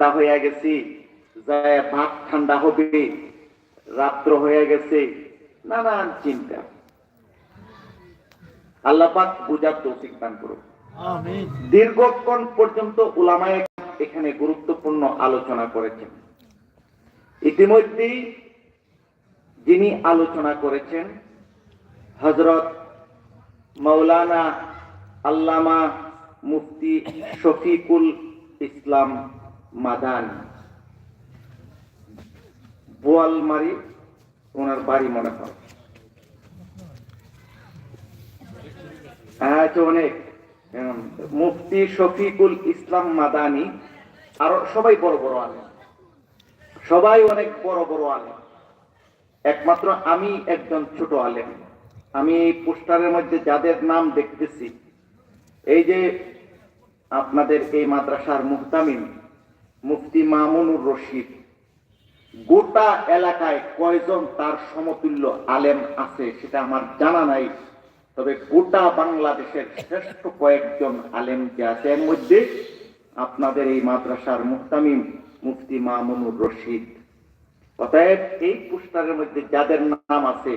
তা হয়ে গেছি যায় ভাত ঠান্ডা হবে রাত্র হয়ে গেছে নানান চিন্তা। আল্লাহ পাক বুঝার তৌফিক দান করুন দীর্ঘক্ষণ পর্যন্ত উলামায়ে এখানে গুরুত্বপূর্ণ আলোচনা করেছেন। ইতিমধ্যেই যিনি আলোচনা করেছেন হজরত মৌলানা আল্লামা মুফতি শফিকুল ইসলাম মাদানি। বোয়ালমারি ওনার বাড়ি মনে হয়। আচ্ছা অনেক। মুফতি শফিকুল ইসলাম মাদানি, আরও সবাই বড় বড় আলেম। সবাই অনেক বড় বড় আলেম। একমাত্র আমি একজন ছোট আলেম। আমি এই পোস্টারের মধ্যে যাদের নাম দেখতেছি, এই যে আপনাদের এই মাদ্রাসার মুহতামিম মুফতি মামুনুর রশিদ, গোটা এলাকায় কয়জন তার সমতুল্য আলেম আছে সেটা আমার জানা নাই, তবে গোটা বাংলাদেশের শ্রেষ্ঠ কয়েকজন আলেম যে আছে। এর মধ্যে আপনাদের এই মাদ্রাসার মুহতামিম মুফতি মামুনুর রশিদ। অতএব এই পোস্টারের মধ্যে যাদের নাম আছে,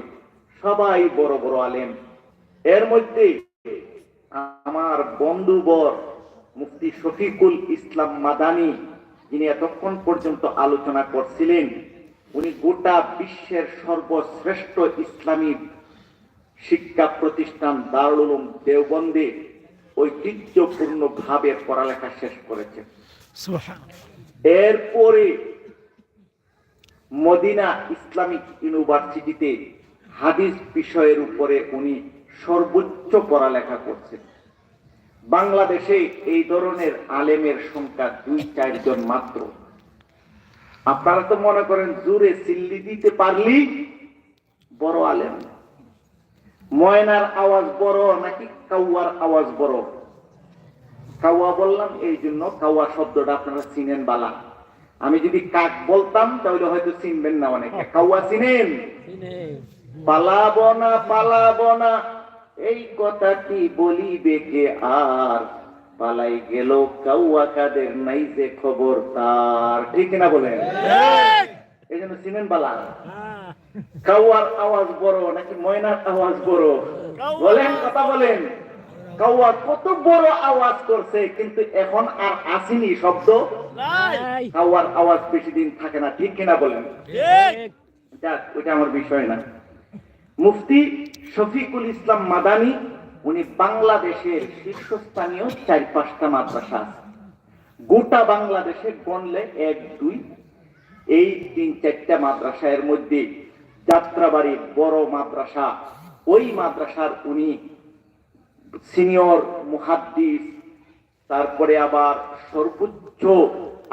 সবাই বড় বড় আলেম। এর মধ্যে আমার বন্ধুবর মুফতি শফিকুল ইসলাম মাদানি যিনি এতক্ষণ পর্যন্ত আলোচনা করছিলেন উনি গোটা বিশ্বের সর্বশ্রেষ্ঠ ইসলামী শিক্ষা প্রতিষ্ঠান দারুল দেওবন্দে ঐতিহ্যপূর্ণ ভাবে পড়ালেখা শেষ করেছেন এরপরে মদিনা ইসলামিক ইউনিভার্সিটিতে হাদিস বিষয়ের উপরে উনি সর্বোচ্চ পড়ালেখা করছেন। বাংলাদেশে এই ধরনের আলেমের সংখ্যা দুই চারজন মাত্র। আপনারা তো মনে করেন জোরে সিল্লি দিতে পারলি বড় আলেম। ময়নার আওয়াজ বড় নাকি কাউয়ার আওয়াজ বড়? কাউয়া বললাম এই জন্য কাউয়া শব্দটা আপনারা চিনেন বালা। আমি যদি কাক বলতাম তাহলে হয়তো চিনবেন না অনেকে। কাউয়া চিনেন। পালাবো না পালাবো না। এই কথাটি বলিবে কে আর পালাই গেল কাউয়া কাদের নাই যে খবর তার। ঠিক না বলেন? এই জন্য চিনেন বালা। কাউয়ার আওয়াজ বড় নাকি ময়নার আওয়াজ বড়? বলেন কথা বলেন। কাউয়া কত বড় আওয়াজ করছে কিন্তু এখন আর আসেনি শব্দ? কাউয়ার আওয়াজ বেশি দিন থাকে না ঠিক কিনা বলেন? যাক ওইটা আমার বিষয় না। মুফতি শফিকুল ইসলাম মাদানি, উনি বাংলাদেশের শীর্ষস্থানীয় চার পাঁচটা মাদ্রাসা আছে। গোটা বাংলাদেশে গণলে এক, দুই, এই তিন, চারটা মাদ্রাসা এর মধ্যে যাত্রাবাড়ির বড় মাদ্রাসা। ওই মাদ্রাসার উনি সিনিয়র মুহাদ্দিস, তারপরে আবার সর্বোচ্চ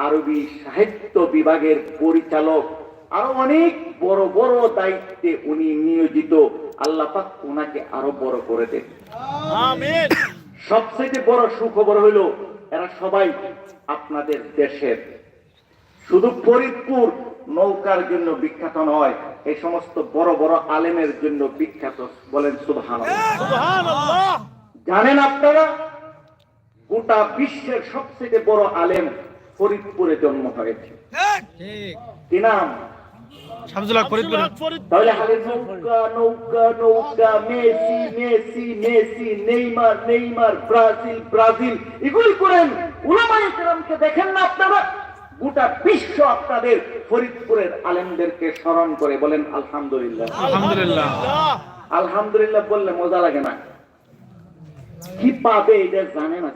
আরবি সাহিত্য বিভাগের পরিচালক। আরও অনেক বড় বড় দায়িত্বে উনি নিয়োজিত। আল্লাহ পাক ওনাকে আরও বড় করে দেন। আমিন। সবচেয়ে বড় সুখবর হইল এরা সবাই আপনাদের দেশের। শুধু ফরিদপুর নৌকার জন্য বিখ্যাত নয় এই সমস্ত বড় বড় আলেমের জন্য বিখ্যাত বলেন সুবহান সুবহানাল্লাহ। জানেন আপনারা গোটা বিশ্বের সবচেয়ে বড় আলেম ফরিদপুরে জন্ম হয়েছে। ঠিক। কি নাম? শামসুল্লাহ ফরিদপুর তাহলে নৌকা নৌকা নৌকা Messi Messi Messi Neymar Neymar Brazil Brazil এগুলি করেন। উলামায়ে কেরামকে দেখেন না আপনারা? গোটা বিশ্ব আপনাদের ফরিদপুরের আলেমদেরকে স্মরণ করে বলেন আলহামদুলিল্লাহ। আলহামদুলিল্লাহ। আলহামদুলিল্লাহ বললে মজা লাগে না। কি পাবে এটা জানে না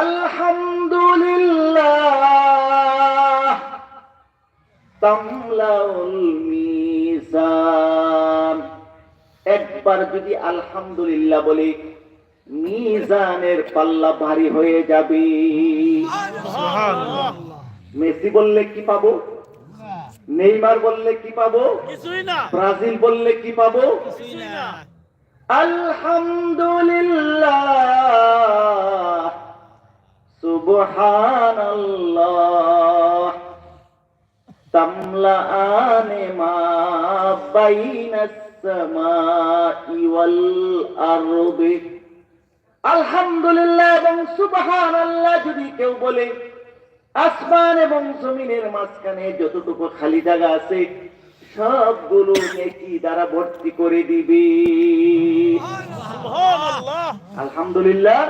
আলহামদুলিল্লাহ। একবার যদি আলহামদুলিল্লাহ বলে মিজানের পাল্লা ভারী হয়ে যাবে। মেসি বললে কি পাবো? নেইমার বললে কি পাবো? ব্রাজিল বললে কি পাবো? আলহামদুলিল্লাহ। সুবহানাল্লাহ। আলহামদুলিল্লাহ এবং সুবহানাল্লাহ যদি কেউ বলে আসমান এবং জমিনের মাঝখানে যতটুকু খালি জায়গা আছে সবগুলো নেকি দ্বারা ভর্তি করে দিবি। আলহামদুলিল্লাহ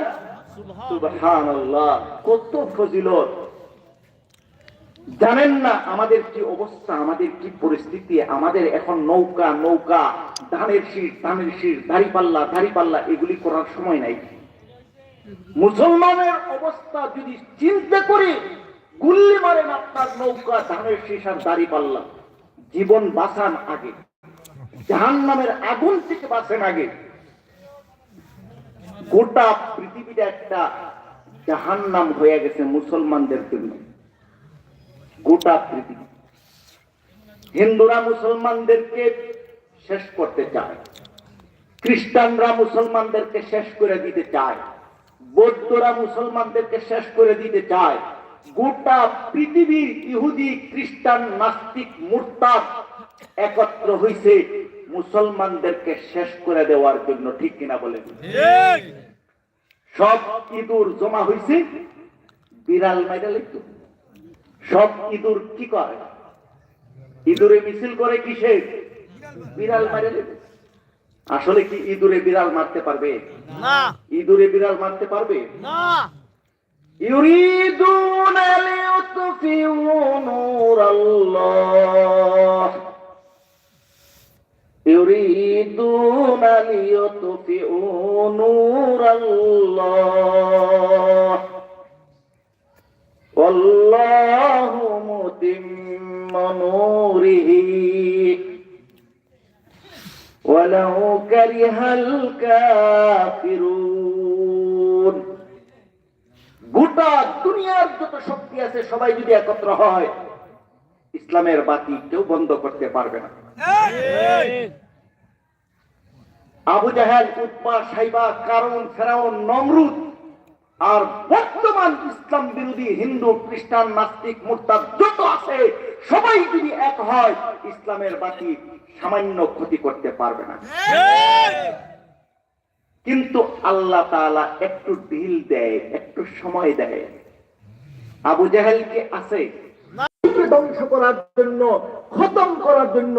সুবহান সুবহানাল্লাহ। কত ফজিলত। জানেন না আমাদের কি অবস্থা, আমাদের কি পরিস্থিতি, আমাদের এখন নৌকা নৌকা, ধানের শীষ ধানের শীষ দাড়ি পাল্লা দাড়ি পাল্লা এগুলি করার সময় নাই। মুসলমানের অবস্থা যদি চিন্তা করে, গুল্লি মারেন আপনার নৌকা, ধানের শীষ আর দাড়ি পাল্লা জীবন বাঁচান আগে। জাহান নামের আগুন থেকে বাঁচেন আগে। গোটা পৃথিবীটা একটা জাহান্নাম হয়ে গেছে মুসলমানদের জন্য। গোটা পৃথিবী। হিন্দুরা মুসলমানদেরকে শেষ করতে চায়। খ্রিস্টানরা মুসলমানদেরকে শেষ করে দিতে চায়। বৌদ্ধরা মুসলমানদেরকে শেষ করে দিতে চায়। গোটা পৃথিবীর ইহুদি খ্রিস্টান নাস্তিক মুরতাদ একত্র হইছে মুসলমানদেরকে শেষ করে দেওয়ার জন্য ঠিক কিনা বলেন? ঠিক। সব ইঁদুর জমা হইছে বিড়াল মাইরালে তো সব ইঁদুর কি করে ইঁদুরে মিছিল করে কিসে বিড়াল মাইরালে আসলে কি ইঁদুরে বিড়াল মারতে পারবে না ইঁদুরে বিড়াল মারতে পারবে না يريدون ليطفئوا نور الله يريدون ليطفئوا نور الله ولو كره الكافرون গোটা দুনিয়ার যত শক্তি আছে সবাই যদি একত্র হয় ইসলামের বাতি কেউ বন্ধ করতে পারবে না ঠিক আবু জাহেল উৎপা সাইবা কারণ ফেরাউন নমরুদ আর বর্তমান ইসলাম বিরোধী হিন্দু খ্রিস্টান নাস্তিক মুরতাদ যত আছে সবাই যদি এক হয়, ইসলামের বাতি সামান্য ক্ষতি করতে পারবে না। কিন্তু আল্লাহ তাআলা একটু ঢিল দেয়, একটু সময় দেয়। আবু জাহেলকে আছে? ধ্বংস করার জন্য, খতম করার জন্য